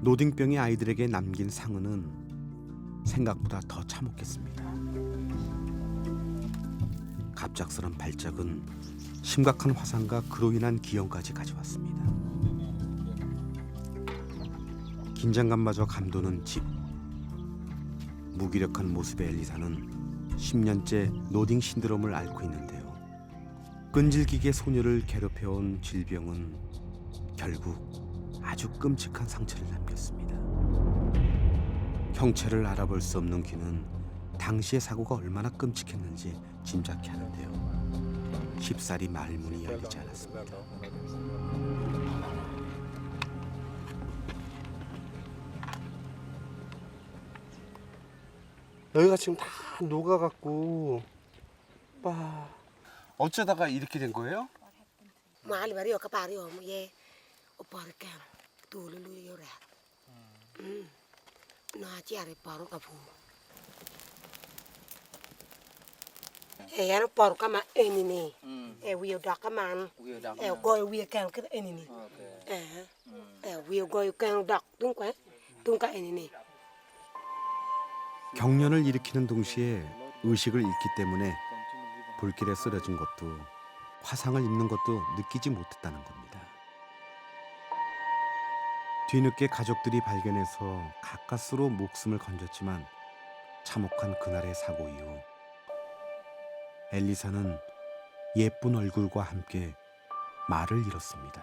노딩병이 아이들에게 남긴 상흔은 생각보다 더 참혹했습니다. 갑작스런 발작은 심각한 화상과 그로 인한 기형까지 가져왔습니다. 긴장감마저 감도는 집. 무기력한 모습의 엘리사는 10년째 노딩 신드롬을 앓고 있는데요. 끈질기게 소녀를 괴롭혀온 질병은 결국 아주 끔찍한 상처를 남겼습니다. 형체를 알아볼 수 없는 귀는 당시의 사고가 얼마나 끔찍했는지 짐작케 하는데요. 쉽사리 말문이 열리지 않았습니다. 여기가 지금 다 녹아갖고 빠 어쩌다가 이렇게 된 거예요? kapari yo mo ye o por kan tu lu lu yo ra mm na chi ari por ka fu e ya no por ka ma eni ni e wi yo da ka man e go wi kan ka eni ni eh e wi go kan dak tung kwa tung ka eni ni 경련을 일으키는 동시에 의식을 잃기 때문에 불길에 쓰러진 것도 화상을 입는 것도 느끼지 못했다는 겁니다. 뒤늦게 가족들이 발견해서 가까스로 목숨을 건졌지만 참혹한 그날의 사고 이후 엘리사는 예쁜 얼굴과 함께 말을 잃었습니다.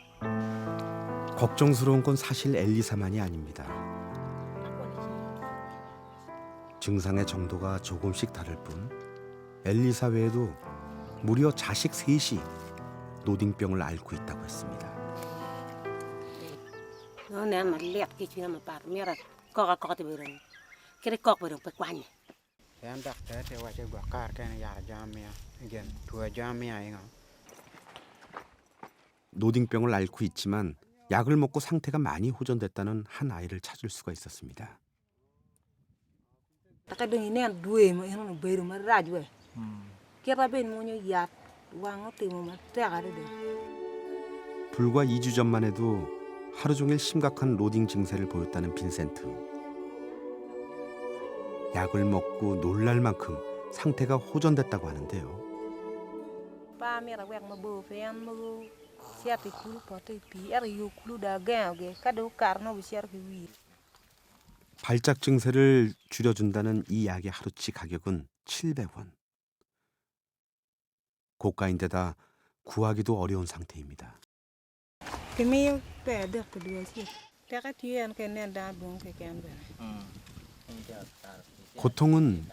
걱정스러운 건 사실 엘리사만이 아닙니다. 증상의 정도가 조금씩 다를 뿐 엘리사 외에도 무려 자식 셋이 노딩병을 앓고 있다고 했습니다. 노딩병을 앓고 있지만 약을 먹고 상태가 많이 호전됐다는 한 아이를 찾을 수가 있었습니다. ga de 불과 2주 전만 해도 하루 종일 심각한 로딩 증세를 보였다는 빈센트. 약을 먹고 놀랄 만큼 상태가 호전됐다고 하는데요. Pa mi ra wek ma bo fen mo sia ti kulu po ti pi er yu kulu da ga ge ka do kar no bi sia ki wi 발작 증세를 줄여준다는 이 약의 하루치 가격은 700원. 고가인데다 구하기도 어려운 상태입니다. pe en 고통은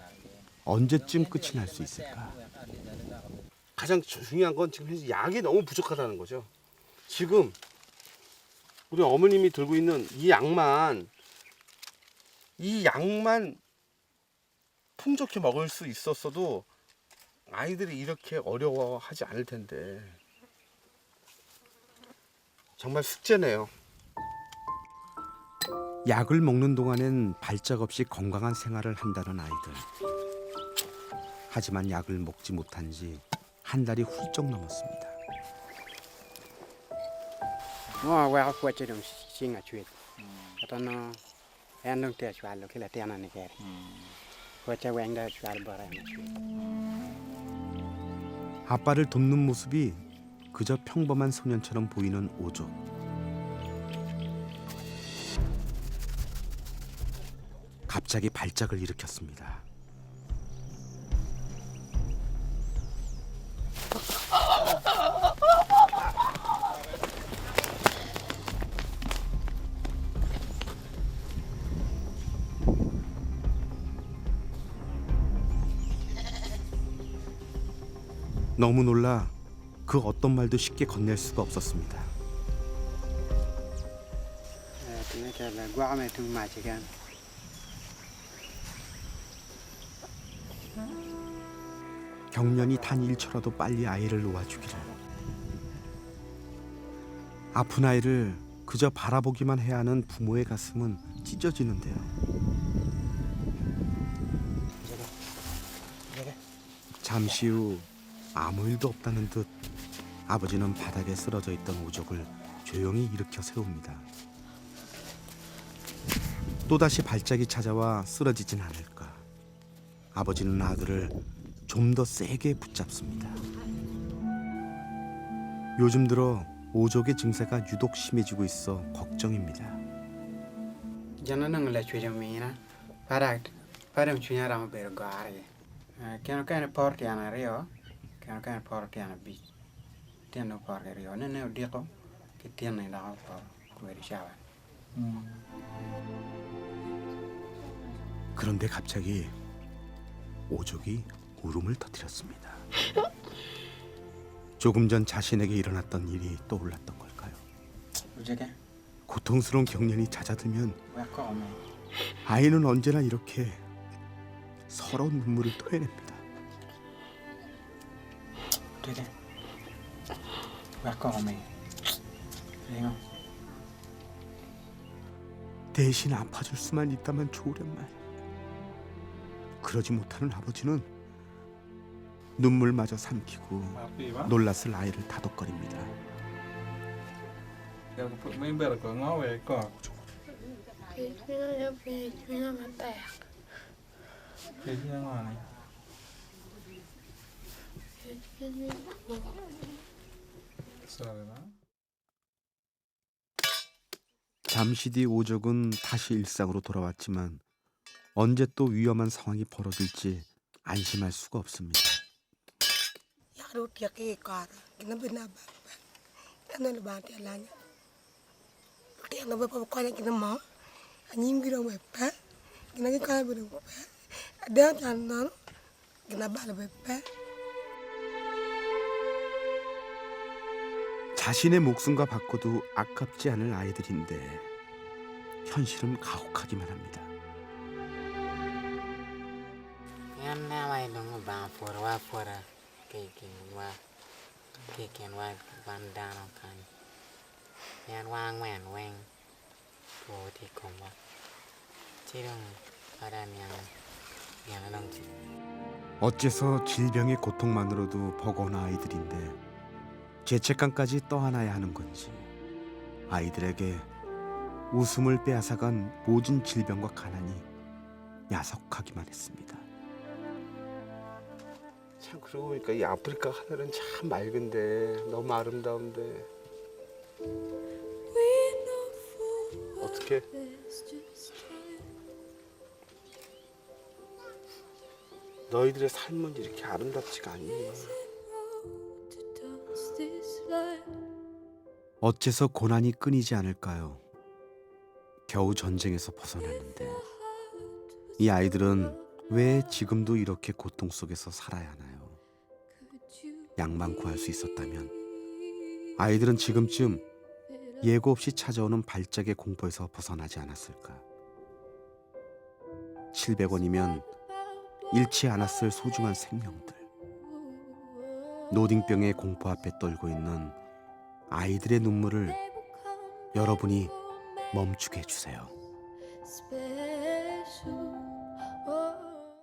언제쯤 끝이 날 수 있을까? 가장 중요한 건 지금 현재 약이 너무 부족하다는 거죠. 지금 우리 어머님이 들고 있는 이 약만 이 약만 풍족히 먹을 수 있었어도 아이들이 이렇게 어려워하지 않을 텐데 정말 숙제네요. 약을 먹는 동안엔 발작 없이 건강한 생활을 한다는 아이들. 하지만 약을 먹지 못한 지 한 달이 훌쩍 넘었습니다. 아빠를 돕는 모습이 그저 평범한 소년처럼 보이는 오조. 갑자기 발작을 일으켰습니다. 너무 놀라 그 어떤 말도 쉽게 건넬 수가 없었습니다. 경련이 단 일초라도 빨리 아이를 놓아주기를. 아픈 아이를 그저 바라보기만 해야 하는 부모의 가슴은 찢어지는데요. 잠시 후 아무 일도 없다는 듯 아버지는 바닥에 쓰러져 있던 오족을 조용히 일으켜 세웁니다. 또다시 발작이 찾아와 쓰러지진 않을까. 아버지는 아들을 좀 더 세게 붙잡습니다. 요즘 들어 오족의 증세가 유독 심해지고 있어 걱정입니다. 그런데 갑자기 오족이 울음을 터뜨렸습니다. 조금 전 자신에게 일어났던 일이 떠올랐던 걸까요? ujege 고통스러운 경련이 잦아들면 아이는 언제나 이렇게 서러운 눈물을 토해냅니다. wa ko me ringo 대신 아파줄 수만 있다면 좋으련만. 그러지 못하는 아버지는 눈물마저 삼키고 놀랐을 아이를 다독거립니다. 잠시 뒤 오족은 다시 일상으로 돌아왔지만 언제 또 위험한 상황이 벌어질지 안심할 수가 없습니다. Ya ru tia ke kar. Kina bina ba. Kina le ba tia lanya. Tia na ba pa ko nya kina ma. Anyim giro me pa. Kina ke kar bina pa. Ada tan na. Kina ba le pa. 자신의 목숨과 바꿔도 아깝지 않을 아이들인데 현실은 가혹하기만 합니다. na wa for ke ke wa ke ken wa van dan kan yan wa ngwen wen po ti kom wa chi dong yang dong chi 어째서 질병의 고통만으로도 버거운 아이들인데 죄책감까지 떠안아야 하는 건지 아이들에게 웃음을 빼앗아간 모진 질병과 가난이 야속하기만 했습니다. 참 그러고 보니까 이 아프리카 하늘은 참 맑은데 너무 아름다운데 어떻게 너희들의 삶은 이렇게 아름답지가 않니? 어째서 고난이 끊이지 않을까요? 겨우 전쟁에서 벗어났는데 이 아이들은 왜 지금도 이렇게 고통 속에서 살아야 하나요? 약만 구할 수 있었다면 아이들은 지금쯤 예고 없이 찾아오는 발작의 공포에서 벗어나지 않았을까? 700원이면 잃지 않았을 소중한 생명들. 노딩병의 공포 앞에 떨고 있는 아이들의 눈물을 여러분이 멈추게 해주세요.